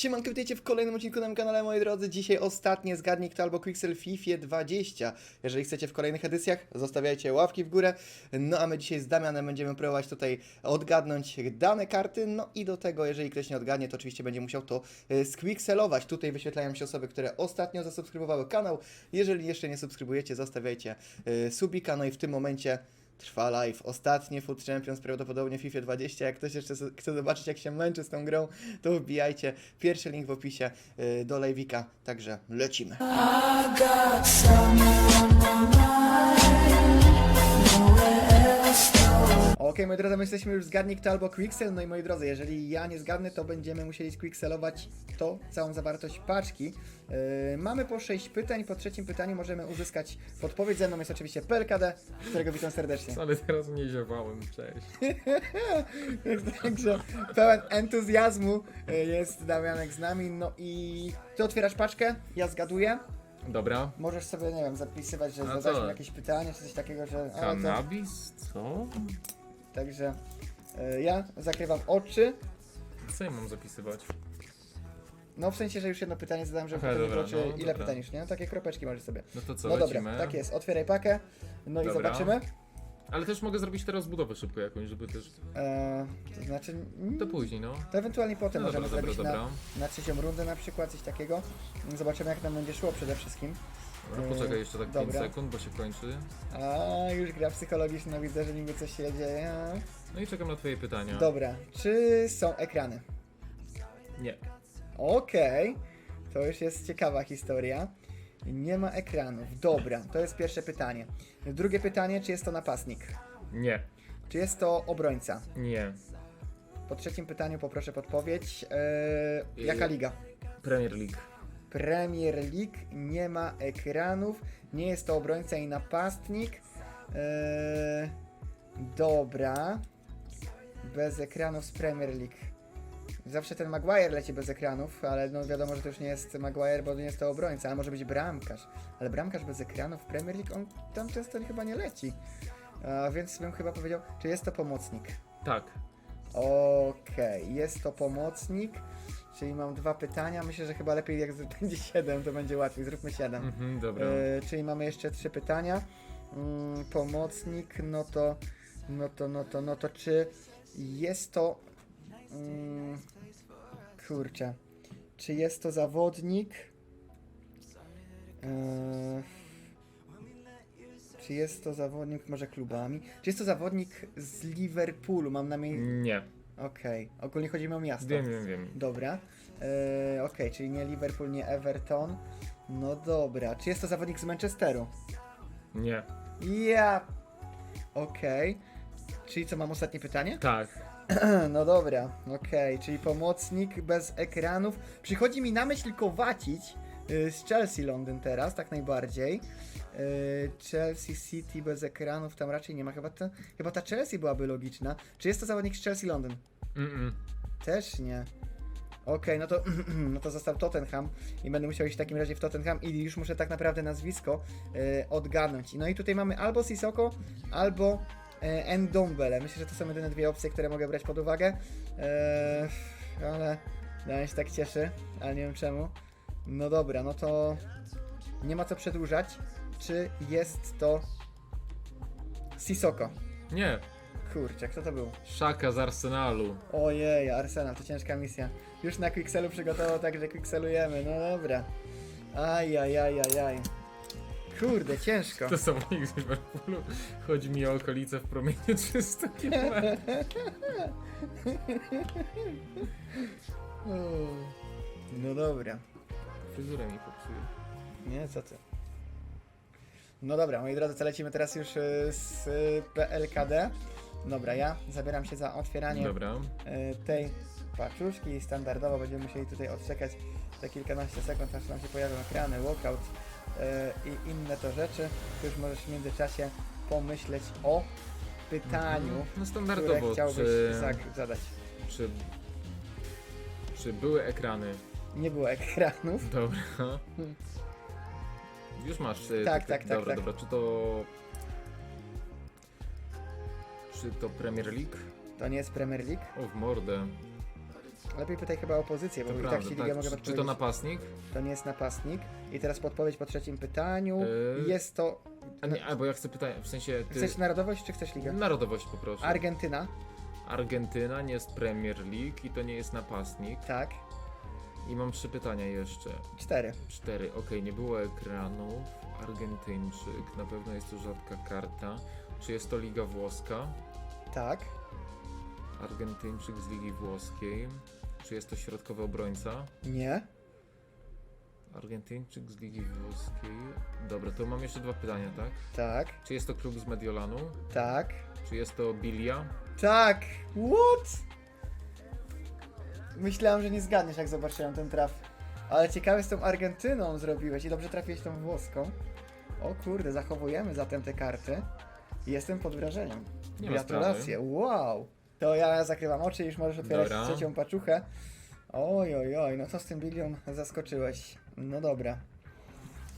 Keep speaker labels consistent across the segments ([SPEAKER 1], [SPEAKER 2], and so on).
[SPEAKER 1] Siemanko, witajcie w kolejnym odcinku na moim kanale, moi drodzy. Dzisiaj ostatnie zgadnij kto albo Quixel FIFA 20. Jeżeli chcecie w kolejnych edycjach, zostawiajcie łapki w górę. No a my dzisiaj z Damianem będziemy próbować tutaj odgadnąć dane karty. No i do tego, jeżeli ktoś nie odgadnie, to oczywiście będzie musiał to e, squixelować. Tutaj wyświetlają się osoby, które ostatnio zasubskrybowały kanał. Jeżeli jeszcze nie subskrybujecie, zostawiajcie e, subika. No i w tym momencie Trwa live. Ostatnie Food Champions prawdopodobnie FIFA 20. Jak ktoś jeszcze chce zobaczyć, jak się męczy z tą grą, to wbijajcie. Pierwszy link w opisie y, do live'ika. Także lecimy. Okej, moi drodzy, my jesteśmy już zgadnij kto albo Quicksel. No i moi drodzy, jeżeli ja nie zgadnę, to będziemy musieli squickselować to, całą zawartość paczki. Yy, mamy po 6 pytań. Po trzecim pytaniu możemy uzyskać podpowiedź. Ze mną jest oczywiście PLKD, którego witam serdecznie.
[SPEAKER 2] Ale teraz mnie ziowałem, cześć.
[SPEAKER 1] Także pełen entuzjazmu y, jest Damianek z nami. No i ty otwierasz paczkę, ja zgaduję.
[SPEAKER 2] Dobra.
[SPEAKER 1] Możesz sobie, nie wiem, zapisywać, że
[SPEAKER 2] A
[SPEAKER 1] zadać
[SPEAKER 2] co?
[SPEAKER 1] mi jakieś pytanie, czy coś takiego, że... ale to-
[SPEAKER 2] Kanabis? Co?
[SPEAKER 1] Także y, ja zakrywam oczy.
[SPEAKER 2] Co ja mam zapisywać?
[SPEAKER 1] No w sensie, że już jedno pytanie zadałem, żeby
[SPEAKER 2] Aha,
[SPEAKER 1] potem
[SPEAKER 2] dobra,
[SPEAKER 1] zobaczyć
[SPEAKER 2] no,
[SPEAKER 1] ile
[SPEAKER 2] dobra.
[SPEAKER 1] pytań już, nie? Takie kropeczki możesz sobie.
[SPEAKER 2] No to co,
[SPEAKER 1] no
[SPEAKER 2] lecimy?
[SPEAKER 1] dobra, tak jest. Otwieraj pakę. No i
[SPEAKER 2] Dobra.
[SPEAKER 1] zobaczymy.
[SPEAKER 2] Ale też mogę zrobić teraz budowę szybko jakąś, żeby też...
[SPEAKER 1] E, to znaczy... mm,
[SPEAKER 2] To później, no.
[SPEAKER 1] To ewentualnie potem
[SPEAKER 2] No
[SPEAKER 1] możemy
[SPEAKER 2] dobra, dobra,
[SPEAKER 1] zrobić
[SPEAKER 2] dobra.
[SPEAKER 1] Na, na trzecią rundę na przykład, coś takiego. Zobaczymy jak nam będzie szło przede wszystkim.
[SPEAKER 2] No, poczekaj jeszcze tak 5
[SPEAKER 1] Dobra.
[SPEAKER 2] sekund, bo się kończy.
[SPEAKER 1] A już gra psychologiczna, widzę, że niby coś się dzieje.
[SPEAKER 2] No i czekam na twoje pytania.
[SPEAKER 1] Dobra, czy są ekrany?
[SPEAKER 2] Nie.
[SPEAKER 1] Okej, to już jest ciekawa historia. Nie ma ekranów. Dobra, to jest pierwsze pytanie. Drugie pytanie, czy jest to napastnik?
[SPEAKER 2] Nie.
[SPEAKER 1] Czy jest to obrońca?
[SPEAKER 2] Nie.
[SPEAKER 1] Po trzecim pytaniu poproszę podpowiedź. Eee, jaka liga?
[SPEAKER 2] Premier League.
[SPEAKER 1] Premier League nie ma ekranów, nie jest to obrońca i napastnik. Eee, dobra. Bez ekranów z Premier League. Zawsze ten Maguire leci bez ekranów, ale no wiadomo, że to już nie jest Maguire, bo nie jest to obrońca, ale może być bramkarz. Ale bramkarz bez ekranów w Premier League, on tam często chyba nie leci. A, więc bym chyba powiedział, czy jest to pomocnik.
[SPEAKER 2] Tak.
[SPEAKER 1] Okej, jest to pomocnik, czyli mam dwa pytania. Myślę, że chyba lepiej jak będzie 7, to będzie łatwiej. Zróbmy 7.
[SPEAKER 2] Mhm, dobra.
[SPEAKER 1] E, czyli mamy jeszcze trzy pytania. Mm, pomocnik, no to, no to, no to, no to czy jest to. Mm, kurczę. Czy jest to zawodnik? E, czy jest to zawodnik może klubami? Czy jest to zawodnik z Liverpoolu? Mam na myśli.
[SPEAKER 2] Nie.
[SPEAKER 1] Okej, ogólnie chodzi mi o miasto.
[SPEAKER 2] Wiem, wiem, wiem.
[SPEAKER 1] Dobra. Eee, Okej, czyli nie Liverpool, nie Everton. No dobra. Czy jest to zawodnik z Manchesteru?
[SPEAKER 2] Nie.
[SPEAKER 1] Ja. Okej. Czyli co, mam ostatnie pytanie?
[SPEAKER 2] Tak.
[SPEAKER 1] No dobra, okej, czyli pomocnik bez ekranów. Przychodzi mi na myśl Kowacić y, z Chelsea Londyn teraz, tak najbardziej. Y, Chelsea City bez ekranów, tam raczej nie ma. Chyba ta, chyba ta Chelsea byłaby logiczna. Czy jest to zawodnik z Chelsea Londyn?
[SPEAKER 2] Mm-mm.
[SPEAKER 1] Też nie. Okej, no to no to został Tottenham i będę musiał iść w takim razie w Tottenham i już muszę tak naprawdę nazwisko e, odgadnąć. No i tutaj mamy albo Sissoko, albo e, Endombele. Myślę, że to są jedyne dwie opcje, które mogę brać pod uwagę. E, ale Daniel się tak cieszy, ale nie wiem czemu. No dobra, no to nie ma co przedłużać. Czy jest to Sissoko?
[SPEAKER 2] Nie.
[SPEAKER 1] Kurczę, kto to był?
[SPEAKER 2] Szaka z Arsenalu.
[SPEAKER 1] Ojej, Arsenal, to ciężka misja. Już na Quickselu przygotował tak, że Quickselujemy, no dobra. Ajajajajaj. Kurde, ciężko.
[SPEAKER 2] To są ich z Liverpoolu. Chodzi mi o okolice w promieniu 300 km.
[SPEAKER 1] No dobra.
[SPEAKER 2] Fryzurę mi popsuje.
[SPEAKER 1] Nie, co ty? No dobra, moi drodzy, to lecimy teraz już y, z y, PLKD. Dobra, ja zabieram się za otwieranie
[SPEAKER 2] Dobra.
[SPEAKER 1] y, tej paczuszki. Standardowo będziemy musieli tutaj odczekać za kilkanaście sekund, aż nam się pojawią ekrany, walkout i inne to rzeczy. Ty już możesz w międzyczasie pomyśleć o pytaniu,
[SPEAKER 2] No
[SPEAKER 1] które
[SPEAKER 2] standardowo,
[SPEAKER 1] chciałbyś
[SPEAKER 2] czy,
[SPEAKER 1] zadać.
[SPEAKER 2] czy, czy były ekrany?
[SPEAKER 1] Nie było ekranów.
[SPEAKER 2] Dobra. Już masz. y,
[SPEAKER 1] Tak, tak, tak,
[SPEAKER 2] Dobra,
[SPEAKER 1] tak.
[SPEAKER 2] dobra. Czy to... Czy to Premier League?
[SPEAKER 1] To nie jest Premier League.
[SPEAKER 2] O, w mordę.
[SPEAKER 1] Lepiej pytaj chyba o pozycję, bo
[SPEAKER 2] To
[SPEAKER 1] i tak
[SPEAKER 2] prawda,
[SPEAKER 1] ci
[SPEAKER 2] tak.
[SPEAKER 1] ligę mogę
[SPEAKER 2] Czy, czy to napastnik?
[SPEAKER 1] To nie jest napastnik. I teraz podpowiedź po trzecim pytaniu.
[SPEAKER 2] Yy.
[SPEAKER 1] Jest to...
[SPEAKER 2] A nie, a bo ja chcę pytać, w sensie ty...
[SPEAKER 1] Chcesz narodowość, czy chcesz ligę?
[SPEAKER 2] Narodowość poproszę.
[SPEAKER 1] Argentyna.
[SPEAKER 2] Argentyna nie jest Premier League i to nie jest napastnik.
[SPEAKER 1] Tak.
[SPEAKER 2] I mam trzy pytania jeszcze.
[SPEAKER 1] Cztery.
[SPEAKER 2] Cztery. Okej, nie było ekranów. Argentyńczyk, na pewno jest to rzadka karta. Czy jest to Liga Włoska?
[SPEAKER 1] Tak.
[SPEAKER 2] Argentyńczyk z Ligi Włoskiej. Czy jest to środkowy obrońca?
[SPEAKER 1] Nie.
[SPEAKER 2] Argentyńczyk z Ligi Włoskiej. Dobra, to mam jeszcze dwa pytania, tak?
[SPEAKER 1] Tak.
[SPEAKER 2] Czy jest to klub z Mediolanu?
[SPEAKER 1] Tak.
[SPEAKER 2] Czy jest to Bilia?
[SPEAKER 1] Tak! What? Myślałem, że nie zgadniesz, jak zobaczyłem ten traf. Ale ciekawe z tą Argentyną zrobiłeś i dobrze trafiłeś tą włoską. O kurde, zachowujemy zatem te karty. Jestem pod wrażeniem.
[SPEAKER 2] Nie ma
[SPEAKER 1] Gratulacje, wow! To ja zakrywam oczy i już możesz otwierać
[SPEAKER 2] Dobra.
[SPEAKER 1] trzecią paczuchę. Oj, oj, oj, no co z tym bilion zaskoczyłeś. No dobra.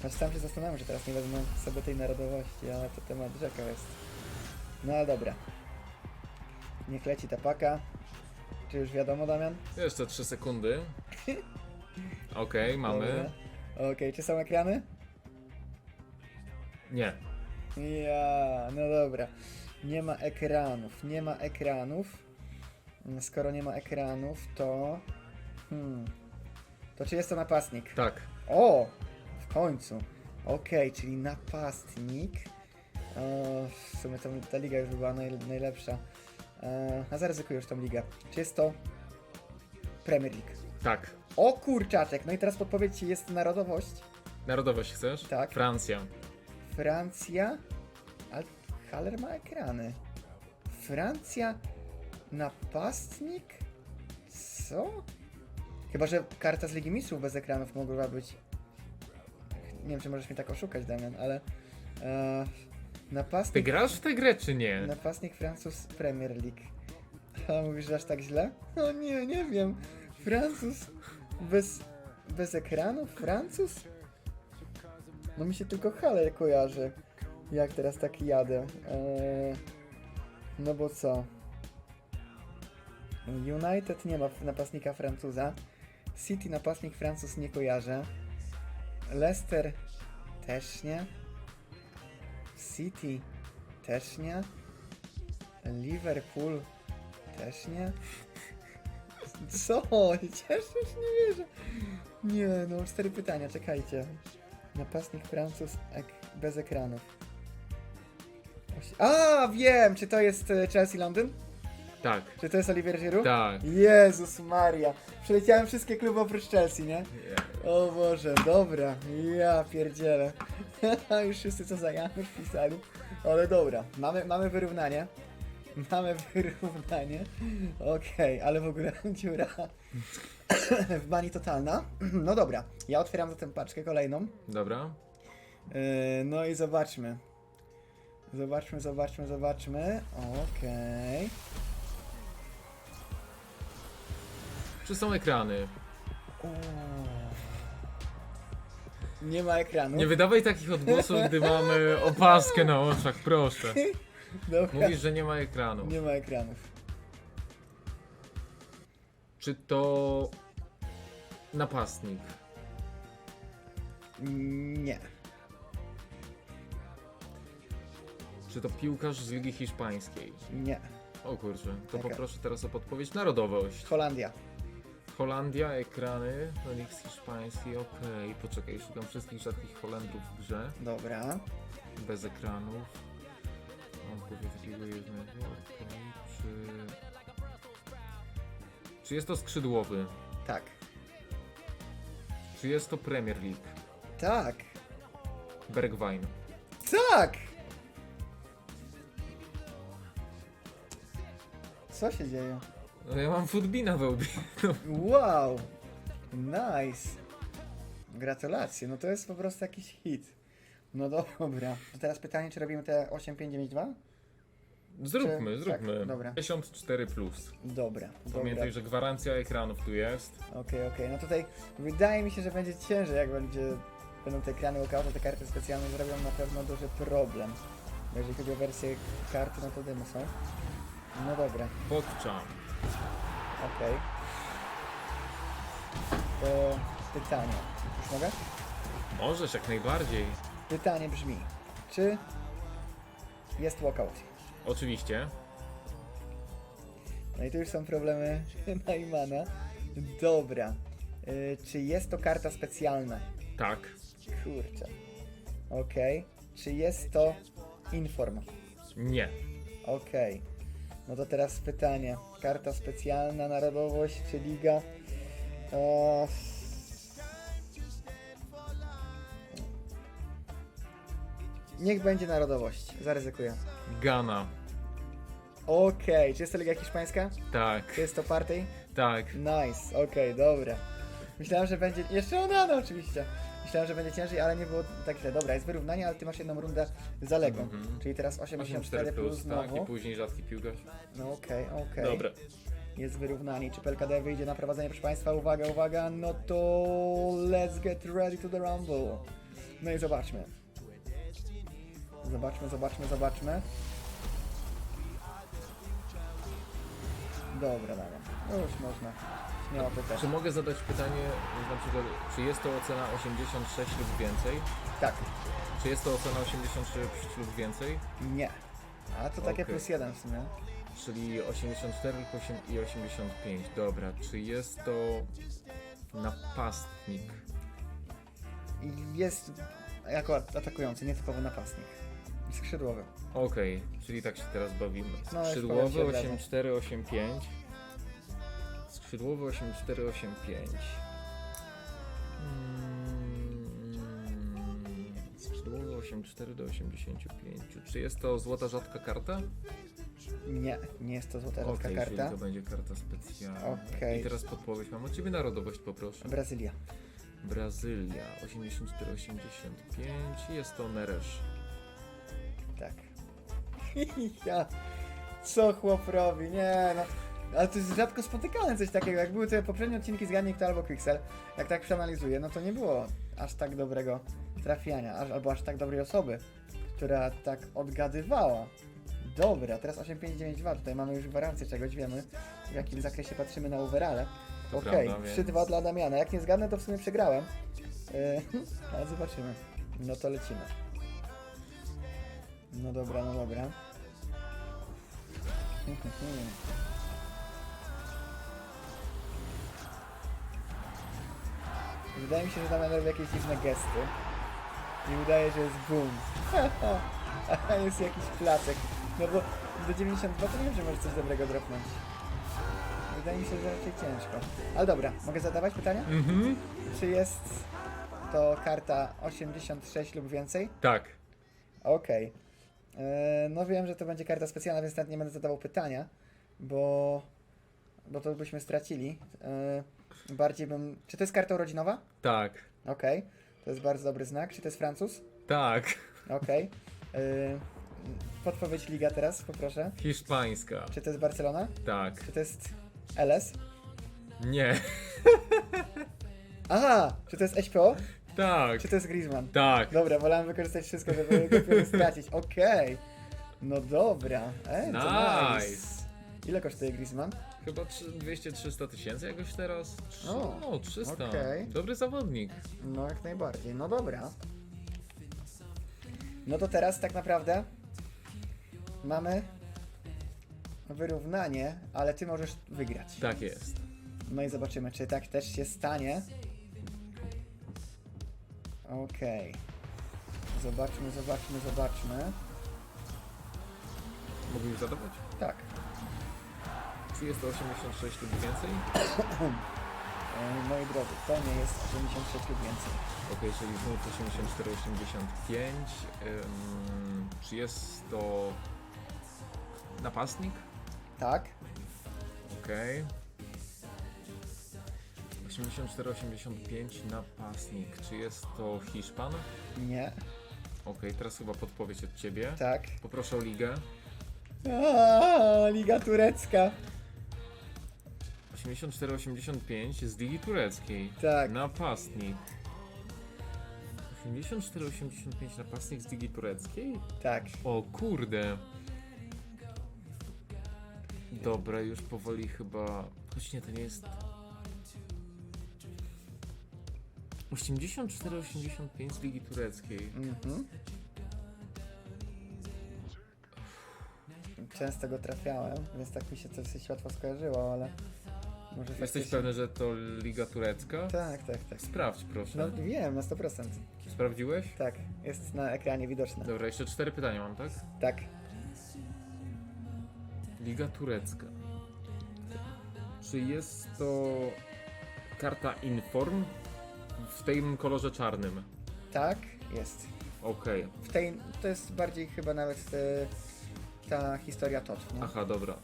[SPEAKER 1] Aż sam się zastanawiam, że teraz nie wezmę sobie tej narodowości, ale to temat rzeka jest. No ale dobra. Niech leci ta paka. Czy już wiadomo, Damian?
[SPEAKER 2] Jeszcze trzy sekundy. Okej, mamy.
[SPEAKER 1] Okej, czy są ekrany?
[SPEAKER 2] Nie.
[SPEAKER 1] Ja, no dobra. Nie ma ekranów, nie ma ekranów. Skoro nie ma ekranów, to... Hmm. To czy jest to napastnik?
[SPEAKER 2] Tak.
[SPEAKER 1] O! W końcu. Okej, czyli napastnik. O, w sumie ta liga już była naj, najlepsza. E, a zaryzykuję już tą ligę. Czy jest to Premier League?
[SPEAKER 2] Tak.
[SPEAKER 1] O kurczaczek! No i teraz podpowiedź, jest narodowość?
[SPEAKER 2] Narodowość chcesz?
[SPEAKER 1] Tak.
[SPEAKER 2] Francja.
[SPEAKER 1] Francja. Haller ma ekrany. Francja. Napastnik? Co? Chyba, że karta z Ligi Mistrzów bez ekranów mogła być. Nie wiem, czy możesz mnie tak oszukać, Damian, ale. E,
[SPEAKER 2] Ty
[SPEAKER 1] napastnik.
[SPEAKER 2] grasz w tę grę, czy nie?
[SPEAKER 1] Napastnik Francuz Premier League. A mówisz, że aż tak źle? O nie, nie wiem. Francuz bez, bez ekranów? Francuz? No mi się tylko Haller kojarzy. Jak teraz tak jadę. Eee, no bo co? United nie ma napastnika Francuza. City napastnik Francuz nie kojarzę. Leicester też nie. City też nie. Liverpool też nie. Co? Cieszysz? Nie wierzę. Nie, no cztery pytania, czekajcie. Napastnik Francuz ek bez ekranów. Osi- A, wiem! Czy to jest e, Chelsea Londyn?
[SPEAKER 2] Tak.
[SPEAKER 1] Czy to jest Olivier Giroud?
[SPEAKER 2] Tak.
[SPEAKER 1] Jezus Maria. Przeleciałem wszystkie kluby oprócz Chelsea, nie?
[SPEAKER 2] Nie.
[SPEAKER 1] O Boże, dobra. Ja pierdzielę. Już wszyscy co za Janusz pisali. Ale dobra, mamy, mamy wyrównanie. Mamy wyrównanie. Okej, ale w ogóle dziura w bani totalna. No dobra, ja otwieram zatem paczkę kolejną.
[SPEAKER 2] Dobra.
[SPEAKER 1] Yy, no i zobaczmy. Zobaczmy, zobaczmy, zobaczmy. Okej.
[SPEAKER 2] Czy są ekrany?
[SPEAKER 1] Nie ma ekranu.
[SPEAKER 2] Nie wydawaj takich odgłosów, gdy mamy opaskę na oczach, proszę.
[SPEAKER 1] Dobra.
[SPEAKER 2] Mówisz, że nie ma ekranu.
[SPEAKER 1] Nie ma ekranów.
[SPEAKER 2] Czy to napastnik?
[SPEAKER 1] Nie.
[SPEAKER 2] Czy to piłkarz z Ligi Hiszpańskiej?
[SPEAKER 1] Nie.
[SPEAKER 2] O kurczę, to
[SPEAKER 1] Jaka?
[SPEAKER 2] poproszę teraz o podpowiedź. Narodowość.
[SPEAKER 1] Holandia.
[SPEAKER 2] Holandia, ekrany, no Lig hiszpański, okej. Poczekaj, szukam wszystkich rzadkich Holendrów w grze.
[SPEAKER 1] Dobra.
[SPEAKER 2] Bez ekranów. Mam takiego jednego, okej. Czy... Czy jest to skrzydłowy?
[SPEAKER 1] Tak.
[SPEAKER 2] Czy jest to Premier League?
[SPEAKER 1] Tak.
[SPEAKER 2] Bergwijn.
[SPEAKER 1] Tak! Co się dzieje?
[SPEAKER 2] No ja mam futbina we łbie. No.
[SPEAKER 1] Wow! Nice! Gratulacje, no to jest po prostu jakiś hit. No dobra. To teraz pytanie, czy robimy te 8592?
[SPEAKER 2] Zróbmy,
[SPEAKER 1] Czy-
[SPEAKER 2] zróbmy.
[SPEAKER 1] tak, dobra.
[SPEAKER 2] 54 plus.
[SPEAKER 1] Dobra, dobra.
[SPEAKER 2] Pamiętaj, że gwarancja ekranów tu jest.
[SPEAKER 1] Okej, okej. No tutaj wydaje mi się, że będzie ciężej, jak będzie, będą te ekrany łokaute, te karty specjalne zrobią na pewno duży problem. Bo jeżeli chodzi o wersję karty, no to dymy są. No dobra,
[SPEAKER 2] Pokczam.
[SPEAKER 1] okej. to pytanie. Już mogę?
[SPEAKER 2] Możesz jak najbardziej.
[SPEAKER 1] Pytanie brzmi, czy jest walkout?
[SPEAKER 2] Oczywiście.
[SPEAKER 1] No i tu już są problemy Najmana. Dobra. Y, czy jest to karta specjalna?
[SPEAKER 2] Tak.
[SPEAKER 1] Kurczę. Okej. Czy jest to inform?
[SPEAKER 2] Nie.
[SPEAKER 1] Okej. No to teraz pytanie. Karta specjalna, narodowość czy liga? Eee... Niech będzie narodowość. Zaryzykuję.
[SPEAKER 2] Gana.
[SPEAKER 1] Okej. Czy jest to liga hiszpańska?
[SPEAKER 2] Tak.
[SPEAKER 1] Czy jest to party?
[SPEAKER 2] Tak.
[SPEAKER 1] Nice. Okej, dobra. Myślałem, że będzie... Jeszcze Onana oczywiście. Myślałem, że będzie ciężej, ale nie było tak źle. Dobra, jest wyrównanie, ale ty masz jedną rundę zaległą.
[SPEAKER 2] Mhm.
[SPEAKER 1] Czyli teraz 84
[SPEAKER 2] 84
[SPEAKER 1] plus
[SPEAKER 2] plus, tak.
[SPEAKER 1] znowu.
[SPEAKER 2] I później rzadki piłkarz.
[SPEAKER 1] No okej, okej.
[SPEAKER 2] Dobra.
[SPEAKER 1] Jest wyrównanie. Czy PLKD wyjdzie na prowadzenie, proszę Państwa? Uwaga, uwaga, no to let's get ready to the rumble. No i zobaczmy. Zobaczmy, zobaczmy, zobaczmy. Dobra, dobra. No już można. Śmiało pytać.
[SPEAKER 2] Czy mogę zadać pytanie, na przykład, czy jest to ocena 86 lub więcej?
[SPEAKER 1] Tak,
[SPEAKER 2] Czy jest to ocena 86 lub więcej?
[SPEAKER 1] nie. A to takie
[SPEAKER 2] Okej.
[SPEAKER 1] plus jeden w sumie.
[SPEAKER 2] Czyli 84 lub 8 i 85. Dobra, czy jest to napastnik?
[SPEAKER 1] I jest jako atakujący, nietypowy napastnik. Skrzydłowy.
[SPEAKER 2] Okej, czyli tak się teraz bawimy.
[SPEAKER 1] No, już powiem
[SPEAKER 2] Skrzydłowy
[SPEAKER 1] ci od razu.
[SPEAKER 2] 8485. Skrzydłowy 8485. Mm, Skrzydłowy 84 do 85. Czy jest to złota rzadka karta?
[SPEAKER 1] Nie, nie jest to złota rzadka
[SPEAKER 2] czyli
[SPEAKER 1] karta.
[SPEAKER 2] to będzie karta specjalna.
[SPEAKER 1] Okej.
[SPEAKER 2] I teraz podpowiedź. Mam od Ciebie narodowość poproszę.
[SPEAKER 1] Brazylia.
[SPEAKER 2] Brazylia 84-85. Jest to Neresz.
[SPEAKER 1] Tak. ja. Co chłop robi? Nie no. Ale to jest rzadko spotykane coś takiego. Jak były te poprzednie odcinki z Garnik to albo Quixel, jak tak przeanalizuję, no to nie było aż tak dobrego trafiania, aż, albo aż tak dobrej osoby, która tak odgadywała. Dobra, teraz 8592, tutaj mamy już gwarancję czegoś, wiemy w jakim zakresie patrzymy na overale.
[SPEAKER 2] To
[SPEAKER 1] Okej,
[SPEAKER 2] prawda,
[SPEAKER 1] 3-2
[SPEAKER 2] więc-
[SPEAKER 1] dla Damiana. Jak nie zgadnę, to w sumie przegrałem. Yy, ale zobaczymy. No to lecimy. No dobra, no dobra. Wydaje mi się, że Damian robi jakieś dziwne gesty. I udaje, że jest boom. A jest jakiś placek. No bo do 92 to nie wiem, że może coś dobrego dropnąć. Wydaje mi się, że raczej ciężko. Ale dobra, mogę zadawać pytania?
[SPEAKER 2] Mhm.
[SPEAKER 1] Czy jest to karta 86 lub więcej?
[SPEAKER 2] Tak.
[SPEAKER 1] Okej. E, No wiem, że to będzie karta specjalna, więc nawet nie będę zadawał pytania, bo, bo to byśmy stracili. E, Bardziej bym... Czy to jest karta urodzinowa?
[SPEAKER 2] Tak.
[SPEAKER 1] Okej. To jest bardzo dobry znak. Czy to jest Francuz?
[SPEAKER 2] Tak.
[SPEAKER 1] Okej. E, Podpowiedź Liga teraz, poproszę.
[SPEAKER 2] Hiszpańska.
[SPEAKER 1] Czy to jest Barcelona?
[SPEAKER 2] Tak.
[SPEAKER 1] Czy to jest LS?
[SPEAKER 2] Nie.
[SPEAKER 1] Aha! Czy to jest SPO?
[SPEAKER 2] Tak.
[SPEAKER 1] Czy to jest Griezmann?
[SPEAKER 2] Tak.
[SPEAKER 1] Dobra, wolałem wykorzystać wszystko, żeby go stracić. Okej. No dobra. Ej, to nice.
[SPEAKER 2] Nice.
[SPEAKER 1] Ile kosztuje Griezmann?
[SPEAKER 2] Chyba trzy- 200-300 tysięcy jakoś teraz?
[SPEAKER 1] O,
[SPEAKER 2] No, 300.
[SPEAKER 1] okej.
[SPEAKER 2] Dobry zawodnik.
[SPEAKER 1] No jak najbardziej. No dobra. No to teraz tak naprawdę mamy wyrównanie, ale ty możesz wygrać.
[SPEAKER 2] Tak jest.
[SPEAKER 1] No i zobaczymy, czy tak też się stanie. Okej. Zobaczmy, zobaczmy, zobaczmy.
[SPEAKER 2] Mogę już zadawać? Czy jest to 86 lub więcej?
[SPEAKER 1] E, Moi drodzy, to nie jest 86 lub więcej.
[SPEAKER 2] Okej, czyli 84-85. Ym, czy jest to napastnik?
[SPEAKER 1] Tak?
[SPEAKER 2] Okej. 84-85 napastnik. Czy jest to Hiszpan?
[SPEAKER 1] Nie.
[SPEAKER 2] Okej, teraz chyba podpowiedź od ciebie.
[SPEAKER 1] Tak.
[SPEAKER 2] Poproszę o ligę.
[SPEAKER 1] Aaaa, Liga Turecka.
[SPEAKER 2] 84-85 z Ligi Tureckiej.
[SPEAKER 1] Tak.
[SPEAKER 2] Napastnik. 84-85 napastnik z Ligi Tureckiej?
[SPEAKER 1] Tak.
[SPEAKER 2] O kurde. Dobra, już powoli chyba. Choć nie, to nie jest. 84-85 z Ligi Tureckiej.
[SPEAKER 1] Mhm. Często go trafiałem, więc tak mi się dosyć łatwo skojarzyło, ale może
[SPEAKER 2] Jesteś
[SPEAKER 1] faktycznie-
[SPEAKER 2] pewny, że to Liga Turecka?
[SPEAKER 1] Tak, tak, tak.
[SPEAKER 2] Sprawdź proszę.
[SPEAKER 1] No wiem, na 100%.
[SPEAKER 2] Sprawdziłeś?
[SPEAKER 1] Tak, jest na ekranie widoczne.
[SPEAKER 2] Dobra, jeszcze cztery pytania mam, tak?
[SPEAKER 1] Tak.
[SPEAKER 2] Liga Turecka. Czy jest to karta Inform w tym kolorze czarnym?
[SPEAKER 1] Tak, jest.
[SPEAKER 2] Okej.
[SPEAKER 1] W tej, to jest bardziej chyba nawet e, ta historia TOT, nie?
[SPEAKER 2] Aha, dobra.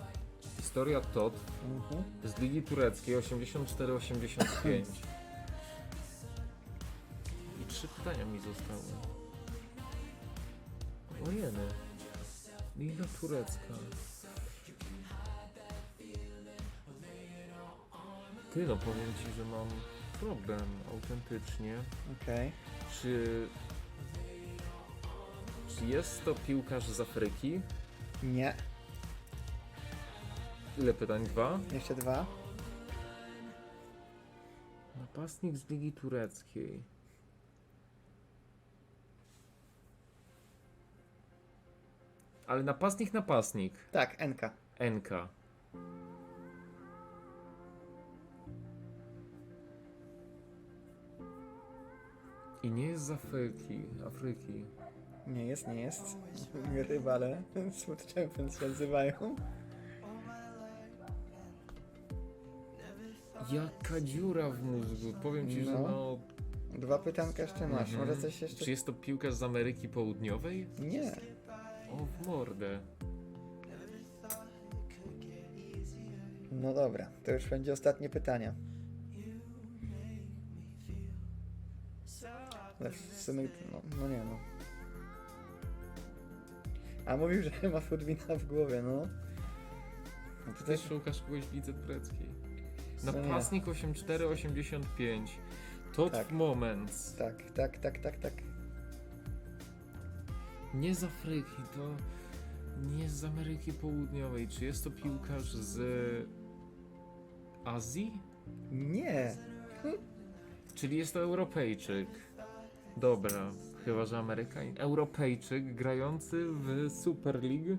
[SPEAKER 2] Historia TOT
[SPEAKER 1] Mhm.
[SPEAKER 2] z Ligi Tureckiej 84-85. I trzy pytania mi zostały. Ojeny. Liga Turecka. Ty no, powiem ci, że mam problem autentycznie.
[SPEAKER 1] Okej.
[SPEAKER 2] Czy... Czy jest to piłkarz z Afryki?
[SPEAKER 1] Nie.
[SPEAKER 2] Ile pytań? Dwa?
[SPEAKER 1] Jeszcze dwa.
[SPEAKER 2] Napastnik z Ligi Tureckiej. Ale napastnik, napastnik.
[SPEAKER 1] Tak, Enka.
[SPEAKER 2] NK. I nie jest z Afryki. Afryki.
[SPEAKER 1] Nie jest, nie jest. Rywale Champions się nazywają.
[SPEAKER 2] Jaka dziura w mózgu. Powiem ci, że
[SPEAKER 1] No.
[SPEAKER 2] no.
[SPEAKER 1] Dwa pytanka jeszcze masz.
[SPEAKER 2] Mhm.
[SPEAKER 1] Może coś jeszcze?
[SPEAKER 2] Czy jest to piłkarz z Ameryki Południowej?
[SPEAKER 1] Nie.
[SPEAKER 2] O, w mordę.
[SPEAKER 1] No dobra, to już będzie ostatnie pytanie. Ale w sumie, no, no nie no. A mówił, że ma Foodwina w głowie, no. No to też
[SPEAKER 2] też szukasz kogoś w lidze tureckiej. Napastnik 84-85. Tot
[SPEAKER 1] Tak.
[SPEAKER 2] Moments.
[SPEAKER 1] Tak, tak, tak, tak, tak.
[SPEAKER 2] Nie z Afryki, to nie z Ameryki Południowej. Czy jest to piłkarz z Azji?
[SPEAKER 1] Nie.
[SPEAKER 2] Czyli jest to Europejczyk. Dobra, chyba że Amerykanin. Europejczyk grający w Super League.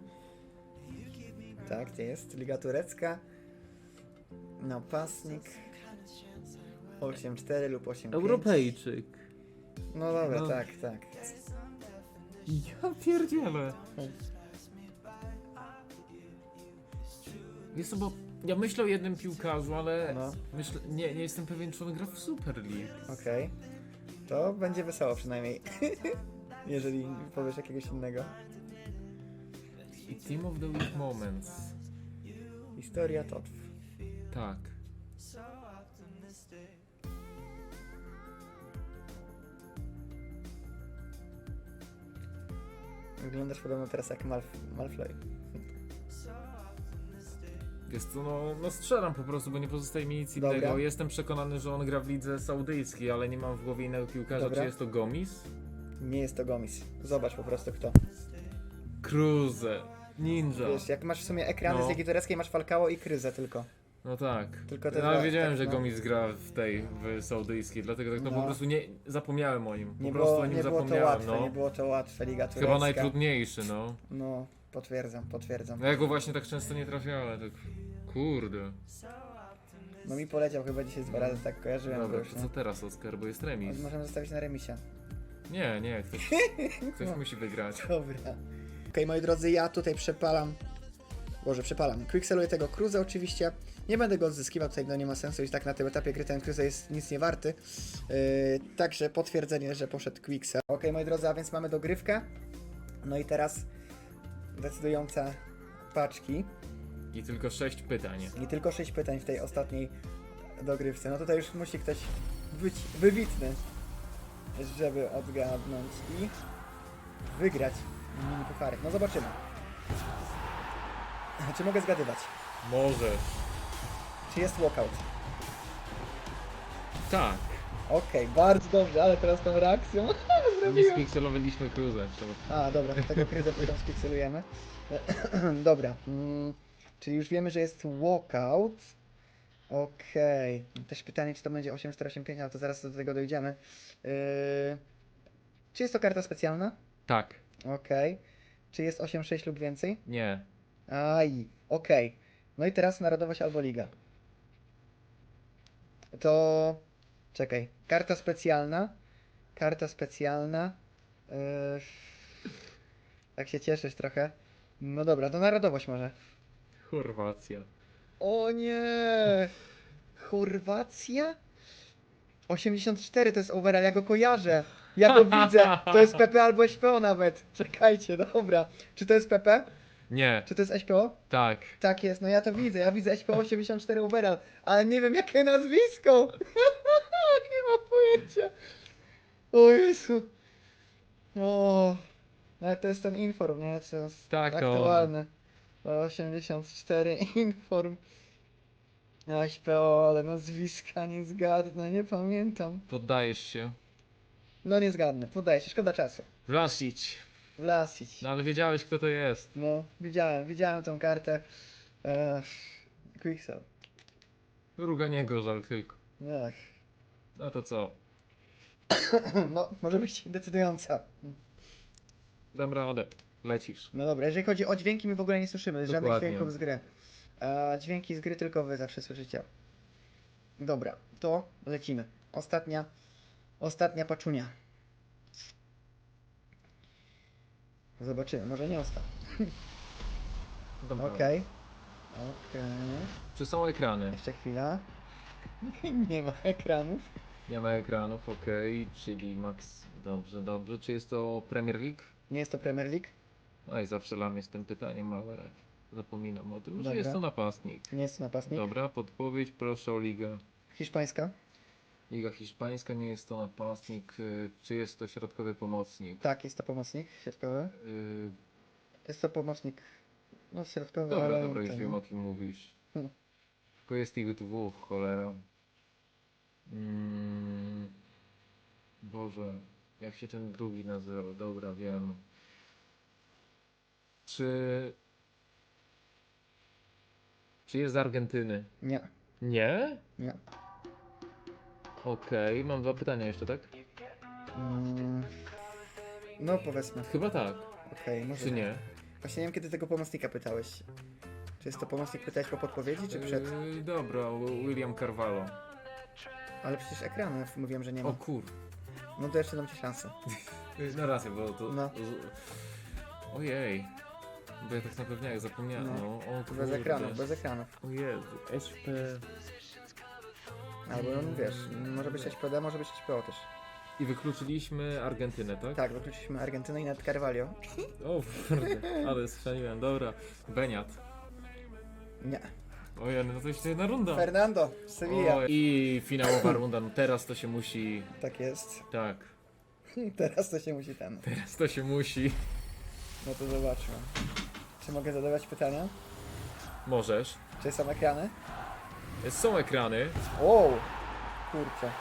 [SPEAKER 1] Tak, to jest Liga Turecka. Napastnik. 8-4 lub 8-5.
[SPEAKER 2] Europejczyk.
[SPEAKER 1] No dobra,
[SPEAKER 2] No.
[SPEAKER 1] tak, tak.
[SPEAKER 2] Ja pierdzielę. Jest to, bo ja myślę o jednym piłkarzu, ale
[SPEAKER 1] No,
[SPEAKER 2] myślę, nie, nie jestem pewien, czy on gra w Super League.
[SPEAKER 1] okej. To będzie wesoło przynajmniej. Jeżeli powiesz jakiegoś innego.
[SPEAKER 2] I Team of the Week Moments.
[SPEAKER 1] Historia Totw.
[SPEAKER 2] Tak.
[SPEAKER 1] Wyglądasz podobno teraz jak Malf Malfoy.
[SPEAKER 2] Jest to, no, no strzelam po prostu, bo nie pozostaje mi nic
[SPEAKER 1] Dobra.
[SPEAKER 2] innego. Jestem przekonany, że on gra w lidze saudyjskiej, ale nie mam w głowie innego piłkarza.
[SPEAKER 1] Dobra.
[SPEAKER 2] Czy jest to Gomis?
[SPEAKER 1] Nie jest to Gomis. Zobacz po prostu kto.
[SPEAKER 2] Cruze. Ninja.
[SPEAKER 1] Wiesz, jak masz w sumie ekrany
[SPEAKER 2] No.
[SPEAKER 1] z Ligi Tureckiej, masz Falcao i Kryzę tylko.
[SPEAKER 2] No tak.
[SPEAKER 1] Tylko te
[SPEAKER 2] no, wiedziałem,
[SPEAKER 1] tak,
[SPEAKER 2] że
[SPEAKER 1] no.
[SPEAKER 2] Gomis gra w tej, w saudyjskiej, dlatego tak no,
[SPEAKER 1] No.
[SPEAKER 2] po prostu nie zapomniałem o nim. Po
[SPEAKER 1] Nie
[SPEAKER 2] prostu
[SPEAKER 1] było,
[SPEAKER 2] o nim
[SPEAKER 1] nie było to
[SPEAKER 2] zapomniałem,
[SPEAKER 1] łatwe,
[SPEAKER 2] no.
[SPEAKER 1] nie było to łatwe. Liga Turecka.
[SPEAKER 2] Chyba najtrudniejszy, no.
[SPEAKER 1] No, potwierdzam, potwierdzam.
[SPEAKER 2] No ja go właśnie tak często nie trafiałem, tak kurde.
[SPEAKER 1] No mi poleciał chyba dzisiaj dwa razy, tak kojarzyłem
[SPEAKER 2] Dobra,
[SPEAKER 1] już.
[SPEAKER 2] to co teraz Oskar, bo jest remis.
[SPEAKER 1] Możemy zostawić na remisie.
[SPEAKER 2] Nie, nie, ktoś, ktoś
[SPEAKER 1] No.
[SPEAKER 2] musi wygrać.
[SPEAKER 1] Dobra. Okej, moi drodzy, ja tutaj przepalam. Boże, przepalam. Quickseluję tego Cruza oczywiście. Nie będę go odzyskiwał, tutaj no nie ma sensu, już tak na tym etapie gry ten Cruza jest nic nie warty. Yy, także potwierdzenie, że poszedł Quicksell. Okej, moi drodzy, a więc mamy dogrywkę. No i teraz decydująca paczki.
[SPEAKER 2] I tylko sześć pytań.
[SPEAKER 1] I tylko 6 pytań w tej ostatniej dogrywce. No tutaj już musi ktoś być wybitny, żeby odgadnąć i wygrać mini pucharek. No zobaczymy. Czy mogę zgadywać?
[SPEAKER 2] Może.
[SPEAKER 1] Czy jest walkout?
[SPEAKER 2] Tak.
[SPEAKER 1] Okej, bardzo dobrze, ale teraz tą reakcją.
[SPEAKER 2] Nie spikselowaliśmy Cruze. trzeba-
[SPEAKER 1] A, dobra, tego kryzę potem spikselujemy. dobra, mm, czyli już wiemy, że jest walkout. Okej. Też pytanie, czy to będzie 8485, ale to zaraz do tego dojdziemy. Yy... Czy jest to karta specjalna?
[SPEAKER 2] Tak.
[SPEAKER 1] Okej. Czy jest 8-6 lub więcej?
[SPEAKER 2] Nie.
[SPEAKER 1] Aj, okej. No i teraz narodowość albo liga. To. Czekaj. Karta specjalna. Karta specjalna. Yy... Tak się cieszysz trochę. No dobra, to narodowość może.
[SPEAKER 2] Chorwacja.
[SPEAKER 1] O nie! Chorwacja? 84 to jest overall, ja go kojarzę. Ja go widzę. To jest PP albo SPO nawet. Czekajcie, dobra. Czy to jest PP?
[SPEAKER 2] Nie.
[SPEAKER 1] Czy to jest SPO?
[SPEAKER 2] Tak.
[SPEAKER 1] Tak jest, no ja to widzę. Ja widzę SPO 84 overall, ale nie wiem jakie nazwisko. nie mam pojęcia. O Jezu. O. Ale to jest ten inform, nie? To jest
[SPEAKER 2] Tak, to-
[SPEAKER 1] aktualny. 84 inform. SPO, ale nazwiska nie zgadnę, nie pamiętam.
[SPEAKER 2] Poddajesz się.
[SPEAKER 1] No nie zgadnę, podaję się, szkoda czasu.
[SPEAKER 2] Vlasic. No ale wiedziałeś kto to jest.
[SPEAKER 1] No, widziałem, widziałem tą kartę. Eee, Quicksell.
[SPEAKER 2] Ruganiego żal tylko.
[SPEAKER 1] Tak.
[SPEAKER 2] No to co?
[SPEAKER 1] No, może być decydująca.
[SPEAKER 2] Dam radę. Lecisz.
[SPEAKER 1] No dobra, jeżeli chodzi o dźwięki, my w ogóle nie słyszymy żadnych
[SPEAKER 2] Dokładnie.
[SPEAKER 1] dźwięków z gry. A dźwięki z gry tylko wy zawsze słyszycie. Dobra, to lecimy. Ostatnia, ostatnia paczunia. Zobaczymy, może nie ostatnia.
[SPEAKER 2] Dobra.
[SPEAKER 1] Okej. Okej.
[SPEAKER 2] Czy są ekrany?
[SPEAKER 1] Jeszcze chwila. Nie ma ekranów.
[SPEAKER 2] Nie ma ekranów, okej, czyli Max. Dobrze, dobrze. Czy jest to Premier League?
[SPEAKER 1] Nie jest to Premier League.
[SPEAKER 2] Oj, zawsze dla mnie z tym pytaniem, ale zapominam o tym, że
[SPEAKER 1] Dobra.
[SPEAKER 2] jest to napastnik.
[SPEAKER 1] Nie jest to napastnik.
[SPEAKER 2] Dobra, podpowiedź, proszę o ligę.
[SPEAKER 1] Hiszpańska.
[SPEAKER 2] Liga hiszpańska nie jest to napastnik. y, Czy jest to środkowy pomocnik?
[SPEAKER 1] Tak, jest to pomocnik środkowy.
[SPEAKER 2] Y,
[SPEAKER 1] Jest to pomocnik. No, środkowy,
[SPEAKER 2] Dobra,
[SPEAKER 1] ale.
[SPEAKER 2] dobra, już wiem o kim mówisz.
[SPEAKER 1] Hmm.
[SPEAKER 2] Tylko jest ich dwóch, cholera. Mm, Boże, jak się ten drugi nazywa? Dobra, wiem. Czy... Czy jest z Argentyny?
[SPEAKER 1] Nie,
[SPEAKER 2] Nie?
[SPEAKER 1] nie.
[SPEAKER 2] Okej, mam dwa pytania jeszcze, tak?
[SPEAKER 1] Mm. No, powiedzmy.
[SPEAKER 2] Chyba tak.
[SPEAKER 1] Okej, może.
[SPEAKER 2] Czy nie?
[SPEAKER 1] Właśnie nie wiem, kiedy tego pomocnika pytałeś. Czy jest to pomocnik, pytałeś po podpowiedzi, czy przed?
[SPEAKER 2] Yy, dobra, William Carvalho.
[SPEAKER 1] Ale przecież ekranów mówiłem, że nie ma.
[SPEAKER 2] O kur...
[SPEAKER 1] No to jeszcze dam ci szansę.
[SPEAKER 2] Na rację, bo to...
[SPEAKER 1] No.
[SPEAKER 2] Ojej. Bo ja tak na pewniak zapomniałem.
[SPEAKER 1] No.
[SPEAKER 2] No. O,
[SPEAKER 1] Bez
[SPEAKER 2] kurde.
[SPEAKER 1] ekranów, bez ekranów.
[SPEAKER 2] O Jezu, SP...
[SPEAKER 1] Albo no, wiesz, może być SPD, może być SPO też.
[SPEAKER 2] I wykluczyliśmy Argentynę, tak?
[SPEAKER 1] Tak, wykluczyliśmy Argentynę i nawet Carvalho.
[SPEAKER 2] O kurde, ale strzeliłem, dobra. Beniat.
[SPEAKER 1] Nie.
[SPEAKER 2] Ojej, no to jeszcze jedna runda.
[SPEAKER 1] Fernando, Sevilla.
[SPEAKER 2] O, I finałowa runda, no teraz to się musi...
[SPEAKER 1] Tak jest.
[SPEAKER 2] Tak,
[SPEAKER 1] Teraz to się musi ten.
[SPEAKER 2] teraz to się musi.
[SPEAKER 1] No to zobaczmy. Czy mogę zadawać pytania?
[SPEAKER 2] Możesz.
[SPEAKER 1] Czy są ekrany?
[SPEAKER 2] Są ekrany.
[SPEAKER 1] O, kurczę.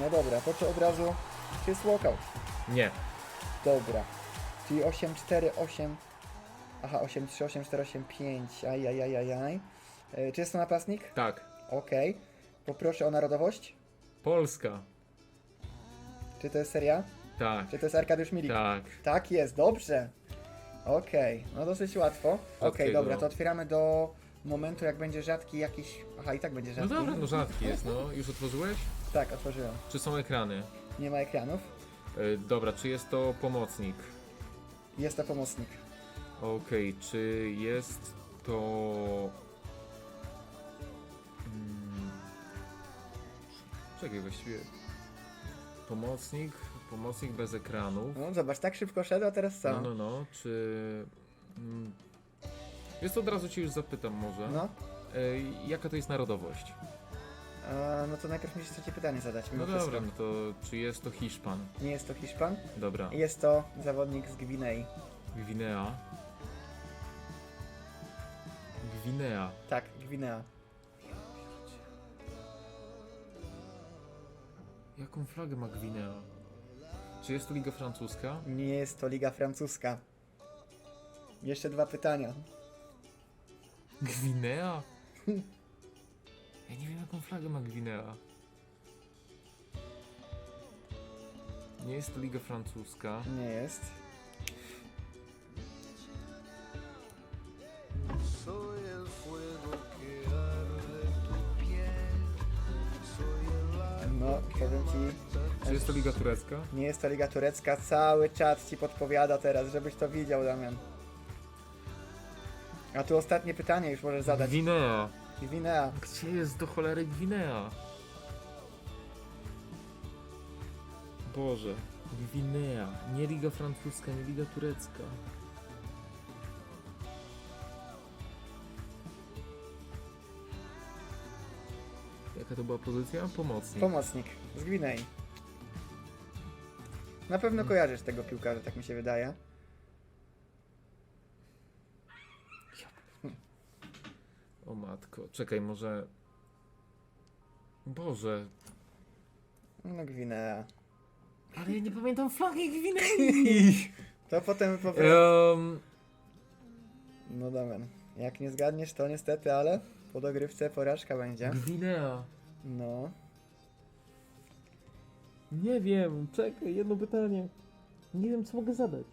[SPEAKER 1] No dobra, to czy od razu... Czy jest walkout?
[SPEAKER 2] Nie.
[SPEAKER 1] Dobra. Czyli 8, 4, 8... Aha, 8, 3, 8, 4, 8, 5. Aj, aj, aj, aj, aj. E, Czy jest to napastnik?
[SPEAKER 2] Tak.
[SPEAKER 1] Okej. Poproszę o narodowość.
[SPEAKER 2] Polska.
[SPEAKER 1] Czy to jest seria?
[SPEAKER 2] Tak.
[SPEAKER 1] Czy to jest Arkadiusz Milik?
[SPEAKER 2] Tak.
[SPEAKER 1] Tak jest, dobrze. Okej, no dosyć łatwo. Okej,
[SPEAKER 2] Rzadkiego.
[SPEAKER 1] dobra, to otwieramy do momentu, jak będzie rzadki jakiś... Aha, i tak będzie
[SPEAKER 2] No
[SPEAKER 1] rzadki.
[SPEAKER 2] dobra, no rzadki jest, no. Już otworzyłeś?
[SPEAKER 1] Tak, otworzyłem.
[SPEAKER 2] Czy są ekrany?
[SPEAKER 1] Nie ma ekranów.
[SPEAKER 2] E, dobra, czy jest to pomocnik?
[SPEAKER 1] Jest to pomocnik.
[SPEAKER 2] Okej, czy jest to... Mm, Czekaj, właściwie... Pomocnik, pomocnik bez ekranów.
[SPEAKER 1] No zobacz, tak szybko szedł, a teraz co?
[SPEAKER 2] No, no, no, czy... Mm, To od razu ci już zapytam może.
[SPEAKER 1] No,
[SPEAKER 2] E, jaka to jest narodowość?
[SPEAKER 1] a, no to najpierw musisz trzecie pytanie zadać. mimo
[SPEAKER 2] No dobra,
[SPEAKER 1] wszystko.
[SPEAKER 2] no to czy jest to Hiszpan?
[SPEAKER 1] Nie jest to Hiszpan.
[SPEAKER 2] Dobra.
[SPEAKER 1] Jest to zawodnik z Gwinei.
[SPEAKER 2] Gwinea. Gwinea.
[SPEAKER 1] Tak, Gwinea.
[SPEAKER 2] Jaką flagę ma Gwinea? Czy jest to Liga Francuska?
[SPEAKER 1] Nie jest to Liga Francuska. Jeszcze dwa pytania.
[SPEAKER 2] Gwinea? Ja nie wiem jaką flagę ma Gwinea. Nie jest to Liga Francuska.
[SPEAKER 1] Nie jest. No, powiem ci,
[SPEAKER 2] Czy jest to Liga Turecka?
[SPEAKER 1] nie jest to Liga Turecka, cały czat ci podpowiada teraz, żebyś to widział, Damian. A tu ostatnie pytanie już możesz zadać.
[SPEAKER 2] Gwinea.
[SPEAKER 1] Gwinea.
[SPEAKER 2] Gdzie jest do cholery Gwinea? Boże. Gwinea. Nie Liga Francuska, nie Liga Turecka. Jaka to była pozycja? Pomocnik.
[SPEAKER 1] Pomocnik z Gwinei. Na pewno kojarzysz tego piłkarza, tak mi się wydaje.
[SPEAKER 2] o matko. Czekaj, może... Boże.
[SPEAKER 1] No Gwinea.
[SPEAKER 2] Ale ja nie pamiętam flagi Gwinei.
[SPEAKER 1] To potem po
[SPEAKER 2] um,
[SPEAKER 1] No Damian, jak nie zgadniesz, to niestety, ale po dogrywce porażka będzie.
[SPEAKER 2] Gwinea.
[SPEAKER 1] No.
[SPEAKER 2] Nie wiem, czekaj, jedno pytanie. Nie wiem, co mogę zadać.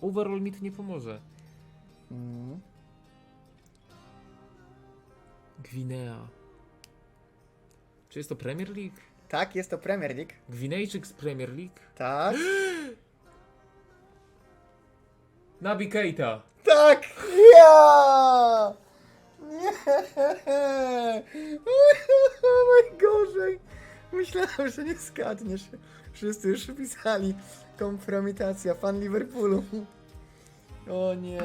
[SPEAKER 2] Overall mi to nie pomoże.
[SPEAKER 1] Mm.
[SPEAKER 2] Gwinea. Czy jest to Premier League?
[SPEAKER 1] Tak, jest to Premier League.
[SPEAKER 2] Gwinejczyk z Premier League?
[SPEAKER 1] Tak.
[SPEAKER 2] Nabi Keita.
[SPEAKER 1] Tak! Ja! Nie! Najgorzej! Myślałem, że nie zgadniesz. Wszyscy już pisali. Kompromitacja, fan Liverpoolu. O nie.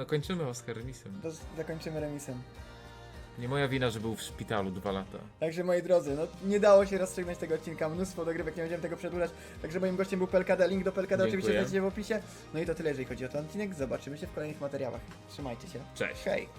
[SPEAKER 2] No kończymy Oscar remisem.
[SPEAKER 1] To zakończymy remisem.
[SPEAKER 2] Nie moja wina, że był w szpitalu dwa lata.
[SPEAKER 1] Także moi drodzy, no nie dało się rozstrzygnąć tego odcinka, mnóstwo dogrywek, nie będziemy tego przedłużać. Także moim gościem był PLKD, link do PLKD oczywiście
[SPEAKER 2] Dziękuję.
[SPEAKER 1] znajdziecie w opisie. No i to tyle, jeżeli chodzi o ten odcinek. Zobaczymy się w kolejnych materiałach. Trzymajcie się.
[SPEAKER 2] Cześć.
[SPEAKER 1] Hej!